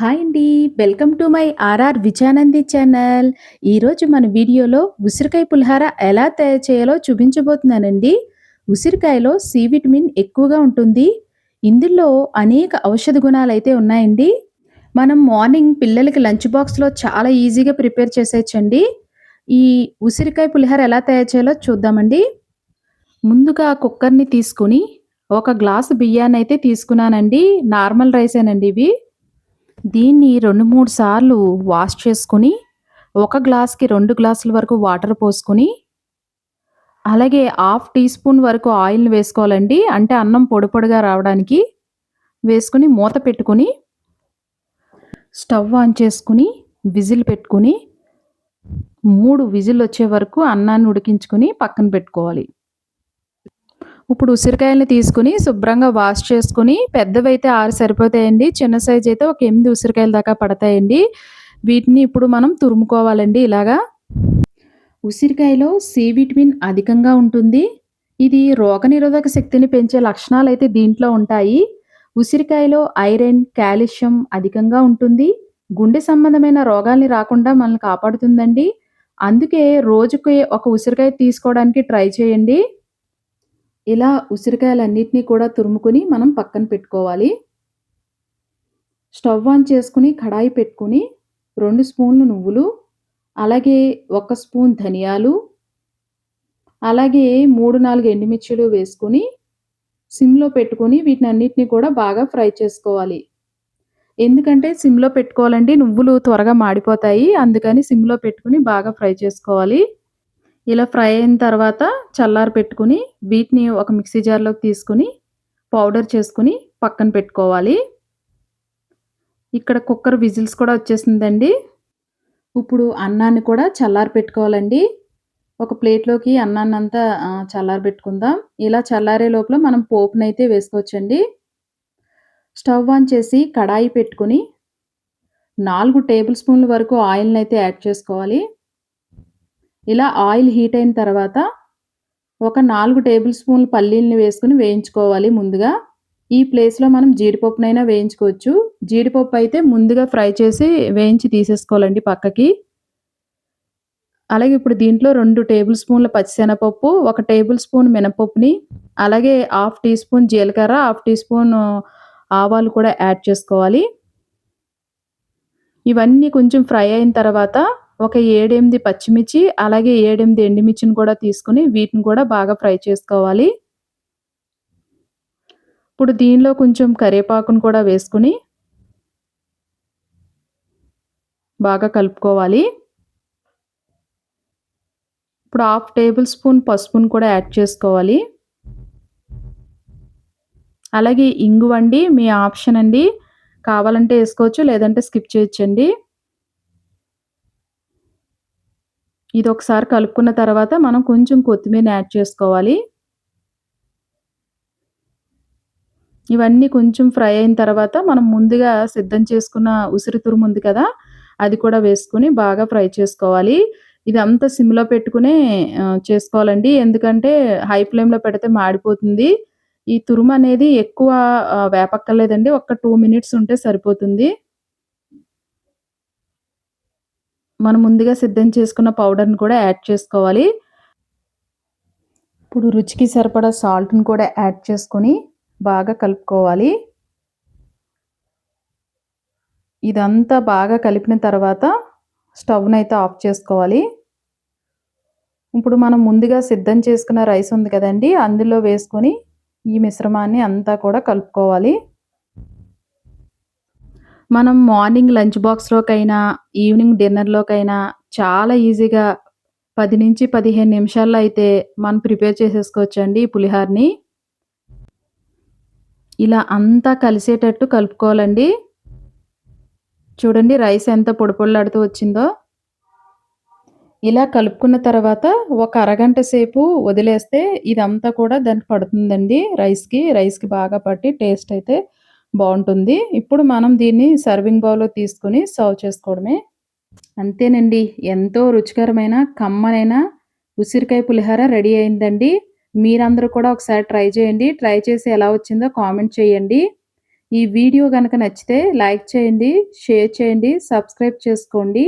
Hi అండి. Welcome to my RR Vijayanandi channel. ఈరోజు మన వీడియోలో ఉసిరికాయ పులిహార ఎలా తయారు చేయాలో చూపించబోతున్నానండి. ఉసిరికాయలో సి విటమిన్ ఎక్కువగా ఉంటుంది. ఇందులో అనేక ఔషధ గుణాలు అయితే ఉన్నాయండి. మనం మార్నింగ్ పిల్లలకి లంచ్ బాక్స్‌లో చాలా ఈజీగా ప్రిపేర్ చేసేయచ్చండి ఈ ఉసిరికాయ పులిహార ఎలా తయారు చేయాలో చూద్దామండి. ముందుగా కుక్కర్‌ని తీసుకొని ఒక గ్లాసు బియ్యాన్నయితే తీసుకున్నానండి. నార్మల్ రైసేనండి ఇవి. దీన్ని 2, 3 సార్లు వాష్ చేసుకొని, ఒక గ్లాస్‌కి రెండు గ్లాసుల వరకు వాటర్ పోసుకొని, అలాగే హాఫ్ టీ స్పూన్ వరకు ఆయిల్‌ని వేసుకోవాలండి. అంటే అన్నం పొడి పొడిగా రావడానికి. వేసుకుని మూత పెట్టుకొని స్టవ్ ఆన్ చేసుకొని, విజిల్ పెట్టుకొని 3 విజిల్లొచ్చే వరకు అన్నాన్ని ఉడికించుకొని పక్కన పెట్టుకోవాలి. ఇప్పుడు ఉసిరికాయలని తీసుకొని శుభ్రంగా వాష్ చేసుకొని, పెద్దవైతే ఆరు సరిపోతాయండి. చిన్న సైజ్ అయితే ఒక ఎనిమిది ఉసిరికాయల దాకా పడతాయండి. వీటిని ఇప్పుడు మనం తురుముకోవాలండి ఇలాగా. ఉసిరికాయలో సి విటమిన్ అధికంగా ఉంటుంది. ఇది రోగనిరోధక శక్తిని పెంచే లక్షణాలు అయితే దీంట్లో ఉంటాయి. ఉసిరికాయలో ఐరన్, కాల్షియం అధికంగా ఉంటుంది. గుండె సంబంధమైన రోగాల్ని రాకుండా మనల్ని కాపాడుతుందండి. అందుకే రోజుకి ఒక ఉసిరికాయ తీసుకోవడానికి ట్రై చేయండి. ఇలా ఉసిరికాయలన్నిటిని కూడా తురుముకొని మనం పక్కన పెట్టుకోవాలి. స్టవ్ ఆన్ చేసుకొని కడాయి పెట్టుకొని రెండు స్పూన్లు నువ్వులు, అలాగే ఒక స్పూన్ ధనియాలు, అలాగే 3, 4 ఎండుమిర్చులు వేసుకొని సిమ్‌లో పెట్టుకొని వీటినన్నిటిని కూడా బాగా ఫ్రై చేసుకోవాలి. ఎందుకంటే సిమ్‌లో పెట్టుకోవాలండి. నువ్వులు త్వరగా మాడిపోతాయి. అందుకని సిమ్‌లో పెట్టుకొని బాగా ఫ్రై చేసుకోవాలి. ఇలా ఫ్రై అయిన తర్వాత చల్లారి పెట్టుకొని, వీటిని ఒక మిక్సీ జార్‌లోకి తీసుకొని, పౌడర్ చేసుకుని పక్కన పెట్టుకోవాలి. ఇక్కడ కుక్కర్ విజిల్స్ కూడా వచ్చేసిందండి. ఇప్పుడు అన్నాన్ని కూడా చల్లారి పెట్టుకోవాలండి. ఒక ప్లేట్‌లోకి అన్నాన్ని అంతా చల్లారి పెట్టుకుందాం ఇలా చల్లారే లోపల మనం పోపునైతే వేసుకోవచ్చండి. స్టవ్ ఆన్ చేసి కడాయి పెట్టుకొని నాలుగు టేబుల్ స్పూన్ల వరకు ఆయిల్ని అయితే యాడ్ చేసుకోవాలి. ఇలా ఆయిల్ హీట్ అయిన తర్వాత ఒక నాలుగు టేబుల్ స్పూన్లు పల్లీలని వేసుకొని వేయించుకోవాలి ముందుగా. ఈ ప్లేస్‌లో మనం జీడిపప్పునైనా వేయించుకోవచ్చు. జీడిపప్పు అయితే ముందుగా ఫ్రై చేసి వేయించి తీసేసుకోవాలండి పక్కకి. అలాగే ఇప్పుడు దీంట్లో రెండు టేబుల్ స్పూన్ల పచ్చిశనగపప్పు, ఒక టేబుల్ స్పూన్ మినపప్పుని, అలాగే హాఫ్ టీ స్పూన్ జీలకర్ర, హాఫ్ టీ స్పూన్ ఆవాలు కూడా యాడ్ చేసుకోవాలి. ఇవన్నీ కొంచెం ఫ్రై అయిన తర్వాత ఒక 7, 8 పచ్చిమిర్చి, అలాగే 7, 8 ఎండుమిర్చిని కూడా తీసుకొని వీటిని కూడా బాగా ఫ్రై చేసుకోవాలి. ఇప్పుడు దీనిలో కొంచెం కరివేపాకును కూడా వేసుకొని బాగా కలుపుకోవాలి. ఇప్పుడు హాఫ్ టేబుల్ స్పూన్ పసుపును కూడా యాడ్ చేసుకోవాలి. అలాగే ఇంగువండి మీ ఆప్షన్ అండి. కావాలంటే వేసుకోవచ్చు లేదంటే స్కిప్ చేయొచ్చండి. ఇది ఒకసారి కలుపుకున్న తర్వాత మనం కొంచెం కొత్తిమీర యాడ్ చేసుకోవాలి. ఇవన్నీ కొంచెం ఫ్రై అయిన తర్వాత మనం ముందుగా సిద్ధం చేసుకున్న ఉసిరి తురుము ఉంది కదా! అది కూడా వేసుకుని బాగా ఫ్రై చేసుకోవాలి. ఇదంతా సిమ్‌లో పెట్టుకునే చేసుకోవాలండి. ఎందుకంటే హై ఫ్లేమ్‌లో పెడితే మాడిపోతుంది. ఈ తురుము అనేది ఎక్కువ వేపక్కర్లేదండి. ఒక్క టూ మినిట్స్ ఉంటే సరిపోతుంది. మనం ముందుగా సిద్ధం చేసుకున్న పౌడర్‌ని కూడా యాడ్ చేసుకోవాలి. ఇప్పుడు రుచికి సరిపడా సాల్ట్‌ని కూడా యాడ్ చేసుకొని బాగా కలుపుకోవాలి. ఇదంతా బాగా కలిపిన తర్వాత స్టవ్ని అయితే ఆఫ్ చేసుకోవాలి. ఇప్పుడు మనం ముందుగా సిద్ధం చేసుకున్న రైస్ ఉంది కదండి అందులో వేసుకొని ఈ మిశ్రమాన్ని అంతా కూడా కలుపుకోవాలి. మనం మార్నింగ్ లంచ్ బాక్స్‌లోకైనా, ఈవినింగ్ డిన్నర్‌లోకైనా చాలా ఈజీగా 10-15 నిమిషాల్లో అయితే మనం ప్రిపేర్ చేసేసుకోవచ్చండి ఈ పులిహారని. ఇలా అంతా కలిసేటట్టు కలుపుకోవాలండి. చూడండి రైస్ ఎంత పొడిపొడలాడుతూ వచ్చిందో. ఇలా కలుపుకున్న తర్వాత ఒక అరగంట సేపు వదిలేస్తే ఇదంతా కూడా దానికి పడుతుందండి రైస్‌కి. రైస్‌కి బాగా పట్టి టేస్ట్ అయితే బాగుంటుంది ఇప్పుడు మనం దీన్ని సర్వింగ్ బౌల్‌లో తీసుకొని సర్వ్ చేసుకోవడమే. అంతేనండి. ఎంతో రుచికరమైన, కమ్మనైన ఉసిరికాయ పులిహార రెడీ అయిందండి. మీరందరూ కూడా ఒకసారి ట్రై చేయండి. ట్రై చేసి ఎలా వచ్చిందో కామెంట్ చేయండి. ఈ వీడియో కనుక నచ్చితే లైక్ చేయండి, షేర్ చేయండి, సబ్స్క్రైబ్ చేసుకోండి.